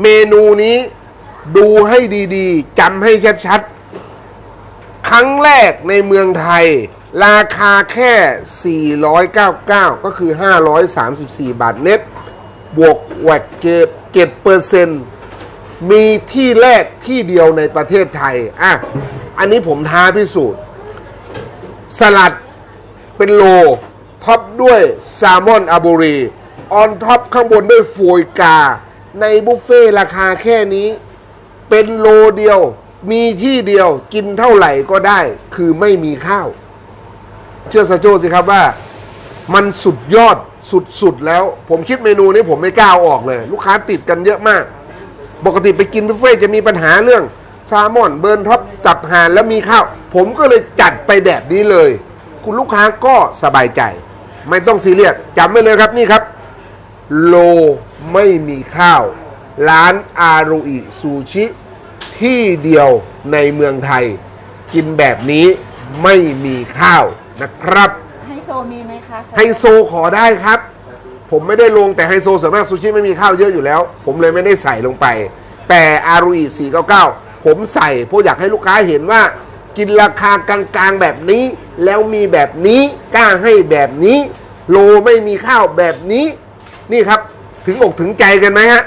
เมนูนี้ดูให้ดีๆจำให้ชัดๆ ครั้งแรกในเมืองไทย ราคาแค่ 499 ก็คือ 534 บาทเน็ต บวกแวกเจ็ดเปอร์เซ็นต์มีที่แรกที่เดียวในประเทศไทย อะ อันนี้ผมท้าพิสูจน์ สลัดเป็นโล ท็อปด้วยแซลมอนอาบูรี ออนท็อปข้างบนด้วยโฟยกา ในบุฟเฟ่ต์ราคาแค่นี้ เป็นโลเดียว มีที่เดียวกินเท่าไหร่ก็ได้ คือไม่มีข้าว เชื่อซาโจสิครับว่า มันสุดยอดสุดๆแล้ว ผมคิดเมนูนี้ผมไม่กล้าอาออกเลย ลูกค้าติดกันเยอะมาก ปกติไปกินบุฟเฟ่ต์จะมีปัญหาเรื่องแซลมอนเบิร์นท็อปจับห่านแล้วมีข้าว ผมก็เลยจัดไปแบบนี้เลย คุณลูกค้าก็สบายใจ ไม่ต้องซีเรียสจำไว้เลยครับนี่ครับ โลไม่มีข้าว ร้านอารุอิซูชิ ที่เดียวในเมืองไทย กินแบบนี้ไม่มีข้าวนะครับ ไฮโซมีไหมคะไฮโซขอได้ครับ ผมไม่ได้ลงแต่ไฮโซส่วนมากซูชิไม่มีข้าวเยอะอยู่แล้ว ผมเลยไม่ได้ใส่ลงไป แต่อารุอิ499 ผมใส่เพราะอยากให้ลูกค้าเห็นว่า กินราคากลางๆแบบนี้ แล้วมีแบบนี้กล้าให้แบบนี้ โลไม่มีข้าวแบบนี้ นี่ครับถึงอกถึงใจกันไหมฮะ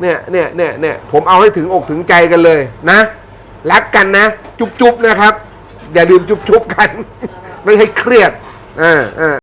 เนี่ยเนี่ยเนี่ยเนี่ยผมเอาให้ถึงอกถึงใจกันเลยนะ รักกันนะ จุ๊บๆนะครับ อย่าลืมจุ๊บๆกัน ไม่ให้เครียดอ่าอ่า